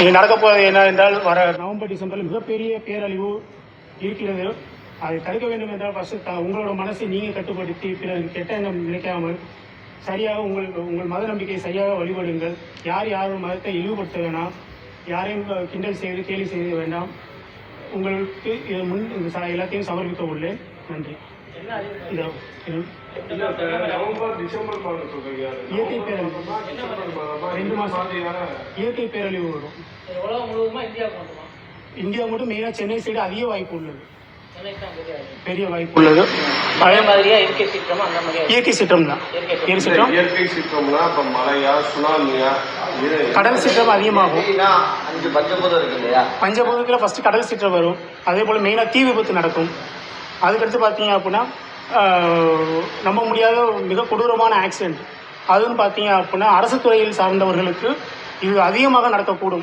போவது என்ன என்றால் வர நவம்பர் டிசம்பரில் மிகப்பெரிய பேரழிவு இருக்கிறது. அதை தடுக்க வேண்டும் என்றால் ஃபஸ்ட்டு த உங்களோட மனசை நீங்கள் கட்டுப்படுத்தி பிறருக்கு கெட்ட எண்ணம் நினைக்காமல் சரியாக உங்கள் உங்கள் மத நம்பிக்கையை சரியாக வழிபடுங்கள். யார் யாரும் மதத்தை இழிவுபடுத்த வேணாம் யாரையும் கிண்டல் செய்து கேலி செய்ய வேண்டாம். உங்களுக்கு இது முன் இந்த ச- எல்லாத்தையும் சமர்ப்பிக்க உள்ளேன். நன்றி. இயற்கை பேரழிவு. மாதமா ரெண்டு மாசம். மாதிரியான இயற்கை பேரழிவு வரும். உலகம் முழுவதுமா இந்தியாவுக்கு மட்டுமா? இந்தியா மட்டும் மெயினாக சென்னை சைடு அதிக வாய்ப்பு உள்ளது. பெரிய வாய்ப்பு. உள்ளது. அதே மாதிரியா இயற்கை சீக்கிரமா அந்த மாதிரியா இயற்கை சீற்றம் தான். இயற்கை சீற்றம். இயற்கை சீற்றம்னா இப்ப மழையா சுனாமியா கடல் சீற்றம் அதிகமாகும். எப்படின்னா அஞ்சு பஞ்சபூதம் இருக்கு இல்லையா? பஞ்சபூதத்தில் ஃபஸ்ட்டு கடல் சீற்றம் வரும். அதே போல் மெயினாக தீ விபத்து நடக்கும். அதுக்கடுத்து பார்த்தீங்க அப்படின்னா நம்ப முடியாத மிக கொடூரமான ஆக்சிடென்ட் அதுன்னு பார்த்தீங்க அப்படின்னா அரசு துறையில் சார்ந்தவர்களுக்கு இது அதிகமாக நடக்கக்கூடும்.